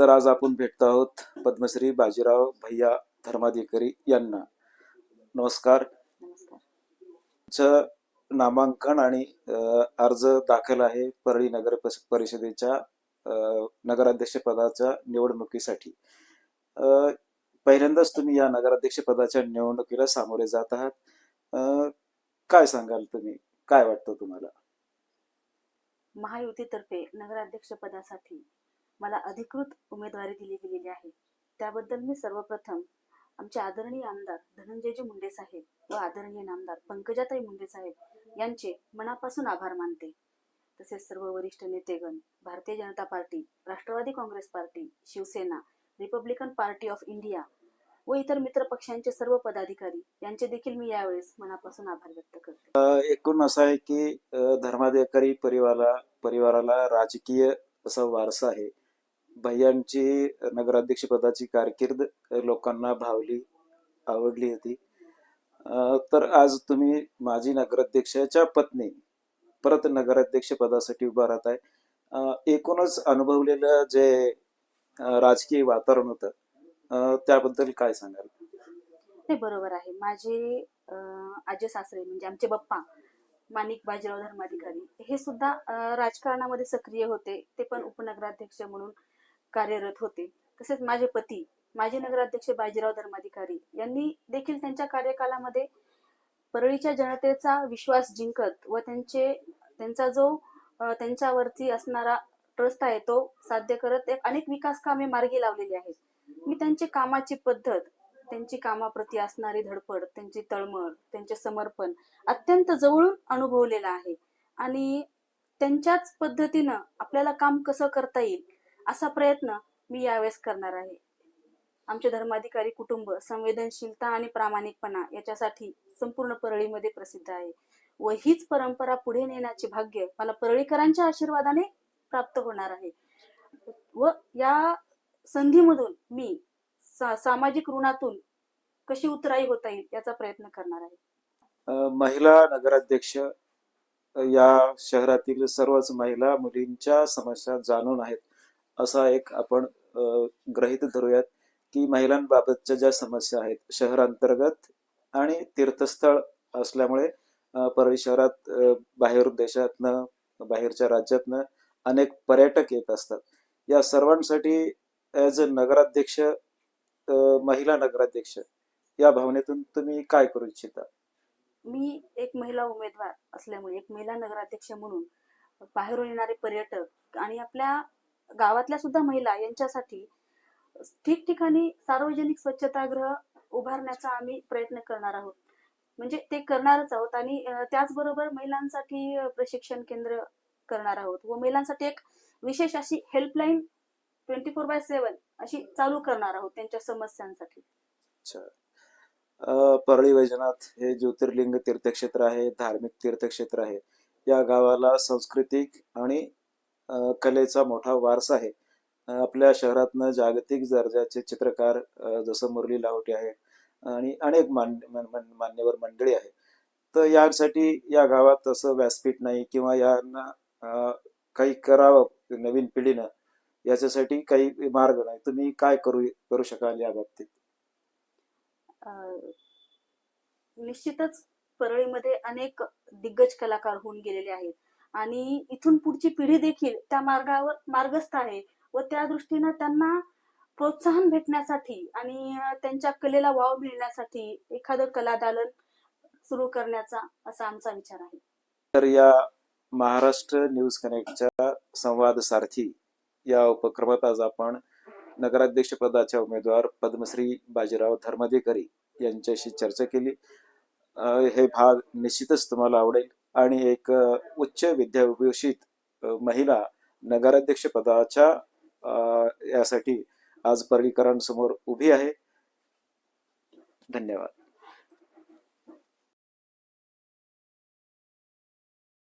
तर आज आपण भेटतो आहोत पद्मश्री बाजीराव भैया धर्माधिकारी यांना. नमस्कार. नामांकन आणि अर्ज दाखल आहे परळी नगर परिषदेच्या नगराध्यक्ष पदाच्या निवडणुकीसाठी. पहिल्यांदाच तुम्ही या नगराध्यक्ष पदाच्या निवडणुकीला सामोरे जात आहात. काय सांगाल तुम्ही? काय वाटतं तुम्हाला? महायुतीतर्फे नगराध्यक्ष पदासाठी मला अधिकृत उमेदवारी दिली गेलेली आहे. त्याबद्दल मी सर्वप्रथम आमचे आदरणीय आमदार धनंजयजी मुंडे साहेब व आदरणीय नामदार पंकजाताई मुंडे साहेब यांचे मनापासून आभार मानते. तसेच सर्व वरिष्ठ नेतेगण Bharatiya Janata Party Rashtravadi Congress Party Shiv Sena Republican Party of India व इतर मित्र पक्षांचे सर्व पदाधिकारी यांचे देखील मी यावेळेस मनापासून आभार व्यक्त करते. एकूण असं आहे की धर्माधिकारी परिवारा परिवाराला राजकीय असा वारसा आहे. भैयांची नगराध्यक्षपदाची कारकीर्द लोकांना भावली आवडली होती. तर आज तुम्ही माजी नगराध्यक्षाच्या पत्नी परत नगराध्यक्ष पदासाठी उभा राहत आहे एकूणच अनुभवलेलं जे राजकीय वातावरण होतं त्याबद्दल काय सांगाल? ते बरोबर आहे. माझे आजी आजे सासरे म्हणजे आमचे बाप्पा माणिक बाजीराव धर्माधिकारी हे सुद्धा राजकारणामध्ये सक्रिय होते. ते पण उपनगराध्यक्ष म्हणून कार्यरत होते. तसेच माझे पती माजी नगराध्यक्ष बाजीराव धर्माधिकारी यांनी देखील त्यांच्या कार्यकालामध्ये परळीच्या जनतेचा विश्वास जिंकत व त्यांचे त्यांचा जो त्यांच्यावरती असणारा ट्रस्ट आहे तो साध्य करत एक अनेक विकास कामे मार्गी लावलेली आहेत. मी त्यांची कामाची पद्धत त्यांची कामाप्रती असणारी धडपड त्यांची तळमळ त्यांचे समर्पण अत्यंत जवळून अनुभवलेलं आहे. आणि त्यांच्याच पद्धतीनं आपल्याला काम कसं करता येईल असा प्रयत्न मी यावेळेस करणार आहे. आमचे धर्माधिकारी कुटुंब संवेदनशीलता आणि प्रामाणिकपणा याच्यासाठी संपूर्ण परळीमध्ये प्रसिद्ध आहे. व हीच परंपरा पुढे नेण्याचे भाग्य मला परळीकरांच्या आशीर्वादाने प्राप्त होणार आहे. व या संधीमधून मी सा- सामाजिक ऋणातून कशी उतराई होता येईल याचा प्रयत्न करणार आहे. महिला नगराध्यक्ष या शहरातील सर्वच महिला मुलींच्या समस्या जाणून आहेत. असा एक आपण ग्रहित धरूयात की महिलांबाबतच्या ज्या समस्या आहेत शहरांतर्गत आणि तीर्थस्थळ असल्यामुळे अ, परळी शहरात बाहेर देशातनं बाहेरच्या राज्यातनं अनेक पर्यटक येत असतात. या सर्वांसाठी ॲज अ नगराध्यक्ष महिला नगराध्यक्ष या भावनेतून तुम्ही काय करू इच्छिता? मी एक महिला उमेदवार असल्यामुळे एक महिला नगराध्यक्ष म्हणून बाहेरून येणारे पर्यटक आणि आपल्या गावातल्या सुद्धा महिला यांच्यासाठी ठिकठिकाणी सार्वजनिक स्वच्छतागृह उभारण्याचा आम्ही प्रयत्न करणार आहोत. म्हणजे ते करणारच आहोत आणि त्याचबरोबर महिलांसाठी प्रशिक्षण केंद्र करणार आहोत व महिलांसाठी एक विशेष अशी helpline twenty four by seven अशी चालू करणार आहोत त्यांच्या समस्यांसाठी. अच्छा. परळी वैजनाथ हे ज्योतिर्लिंग तीर्थक्षेत्र आहे धार्मिक तीर्थक्षेत्र आहे. या गावाला सांस्कृतिक आणि कलेचा मोठा वारसा आहे. आपल्या शहरातनं जागतिक दर्जाचे चित्रकार जसं मुरली लाहोटी आहे आणि अनेक मान मान्यवर मंडळी आहे तर यासाठी या गावात तसं व्यासपीठ नाही किंवा यांना काही करावं नवीन पिढीनं याच्यासाठी काही मार्ग नाही. तुम्ही काय करू करू शकाल या बाबतीत? निश्चितच परळीमध्ये अनेक दिग्गज कलाकार होऊन गेलेले आहेत. आणि इथून पुढची पिढी देखील त्या मार्गावर मार्गस्थ आहे व त्या दृष्टीनं त्यांना प्रोत्साहन भेटण्यासाठी आणि त्यांच्या कलेला वाव मिळण्यासाठी एखादं कलादालन सुरू करण्याचा असा आमचा विचार आहे. तर या महाराष्ट्र न्यूज कनेक्टच्या संवाद सारथी या उपक्रमात आज आपण नगराध्यक्ष पदाच्या उमेदवार पद्मश्री बाजीराव धर्माधिकारी यांच्याशी चर्चा केली. हे भाग निश्चितच तुम्हाला आवडेल. आणि एक उच्च विद्याविभूषित महिला नगराध्यक्ष पदाच्या यासाठी आज पर्रीकरांसमोर उभी आहे. धन्यवाद.